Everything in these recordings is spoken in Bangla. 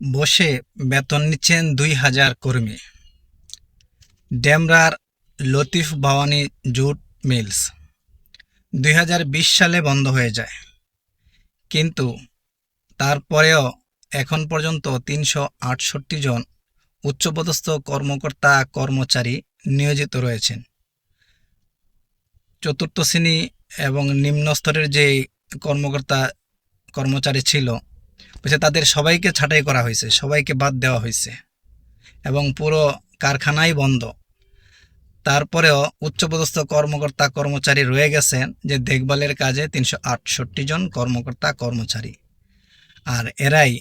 বসে বেতন নিচ্ছেন দুই হাজার কর্মী। ডেমরার লতিফ ভবানী জুট মিলস দুই হাজার বিশ সালে বন্ধ হয়ে যায়। কিন্তু তারপরেও এখন পর্যন্ত তিনশো আটষট্টি জন উচ্চপদস্থ কর্মকর্তা কর্মচারী নিয়োজিত রয়েছেন। চতুর্থ শ্রেণি এবং নিম্ন স্তরের যে কর্মকর্তা কর্মচারী ছিল বলছে, তাদের সবাইকে ছাঁটাই করা হয়েছে, সবাইকে বাদ দেওয়া হয়েছে এবং পুরো কারখানাই বন্ধ। তারপরেও উচ্চপদস্থ কর্মকর্তা কর্মচারী রয়ে গেছেন, যে দেখভালের কাজে তিনশো আটষট্টি জন কর্মকর্তা কর্মচারী। আর এরাই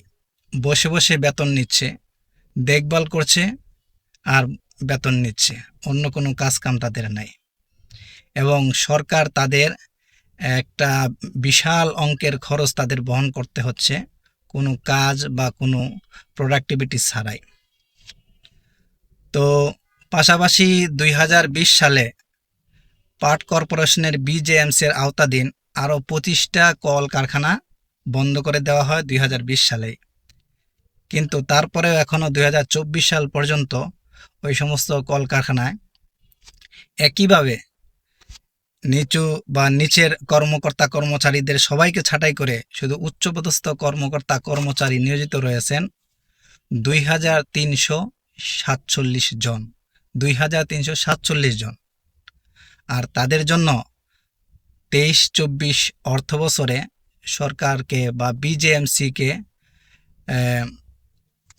বসে বসে বেতন নিচ্ছে, দেখভাল করছে আর বেতন নিচ্ছে, অন্য কোনো কাজ কাম তাদের নাই। এবং সরকার তাদের একটা বিশাল অঙ্কের খরচ তাদের বহন করতে হচ্ছে। কোনো কাজ বা কোনো প্রোডাক্টিভিটি ছাড়াই। তো পাশাপাশি দুই হাজার বিশ সালে পাট কর্পোরেশনের বিজেএমসির আওতাধীন আরও পঁচিশটা কল কারখানা বন্ধ করে দেওয়া হয় দুই সালে কিন্তু তারপরেও এখনও দুই হাজার চব্বিশ সাল পর্যন্ত ওই সমস্ত কলকারখানায় একইভাবে নিচু বা নিচের কর্মকর্তা কর্মচারীদের সবাইকে ছাঁটাই করে শুধু উচ্চপদস্থ কর্মকর্তা কর্মচারী নিয়োজিত রয়েছেন দুই হাজার তিনশো সাতচল্লিশ জন। দুই হাজার তিনশো সাতচল্লিশ জন। আর তাদের জন্য তেইশ চব্বিশ অর্থ বছরে সরকারকে বা বিজেএমসিকে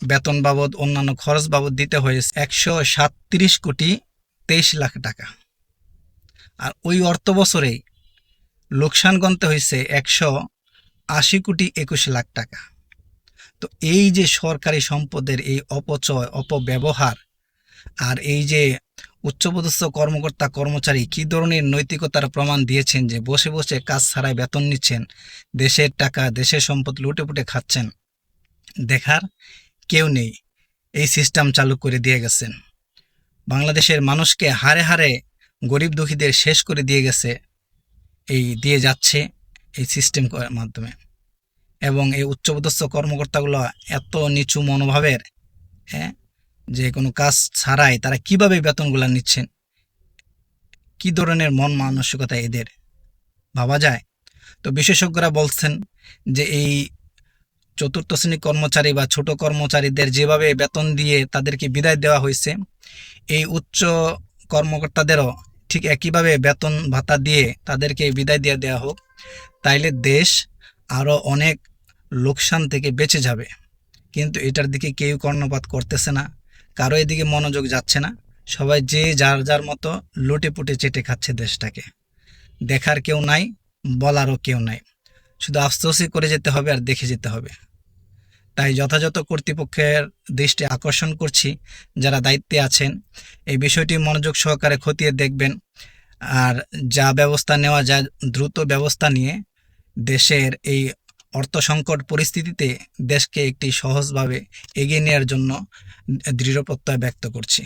বেতন বাবদ, অন্যান্য খরচ বাবদ দিতে হয়েছে একশো সাতত্রিশ কোটি তেইশ লাখ টাকা। আর ওই অর্থ বছরেই লোকসান গণতে হয়েছে একশো আশি কোটি একুশ লাখ টাকা। তো এই যে সরকারি সম্পদের এই অপচয়, অপব্যবহার আর এই যে উচ্চপদস্থ কর্মকর্তা, কর্মচারী কী ধরনের নৈতিকতার প্রমাণ দিয়েছেন যে বসে বসে কাজ ছাড়াই বেতন নিচ্ছেন, দেশের টাকা, দেশের সম্পদ লুটে পুটে খাচ্ছেন? দেখার কেউ নেই। এই সিস্টেম চালু করে দিয়ে গেছেন। বাংলাদেশের মানুষকে হারে হারে গরিব দুঃখীদের শেষ করে দিয়ে গেছে, এই দিয়ে যাচ্ছে এই সিস্টেম মাধ্যমে। এবং এই উচ্চপদস্থ কর্মকর্তাগুলো এত নিচু মনোভাবের হ্যাঁ যে কোনো কাজ ছাড়াই তারা কীভাবে বেতনগুলো নিচ্ছেন? কি ধরনের মন মানসিকতা এদের? ভাবা যায়? তো বিশেষজ্ঞরা বলছেন যে এই চতুর্থ শ্রেণি কর্মচারী বা ছোট কর্মচারীদের যেভাবে বেতন দিয়ে তাদেরকে বিদায় দেওয়া হয়েছে, এই উচ্চ কর্মকর্তাদেরও ঠিক একইভাবে বেতন ভাতা দিয়ে তাদেরকে বিদায় দিয়ে দেওয়া হোক, তাইলে দেশ আরও অনেক লোকসান থেকে বেঁচে যাবে। কিন্তু এটার দিকে কেউ কর্ণপাত করতেছে না, কারও এদিকে মনোযোগ যাচ্ছে না। সবাই যে যার যার মতো লুটে পুটে চেটে খাচ্ছে দেশটাকে। দেখার কেউ নাই, বলারও কেউ নাই। শুধু আফসোসই করে যেতে হবে আর দেখে যেতে হবে। তাই যথাযথ কর্তৃপক্ষের দৃষ্টি আকর্ষণ করছি যারা দায়িত্বে আছেন। এই বিষয়টি মনোযোগ সহকারে খতিয়ে দেখবেন। আর যা ব্যবস্থা নেওয়া যায়, দ্রুত ব্যবস্থা নিয়ে দেশের এই অর্থ সংকট পরিস্থিতিতে দেশকে একটি সহজভাবে এগিয়ে নেওয়ার জন্য দৃঢ় প্রত্যয় ব্যক্ত করছি।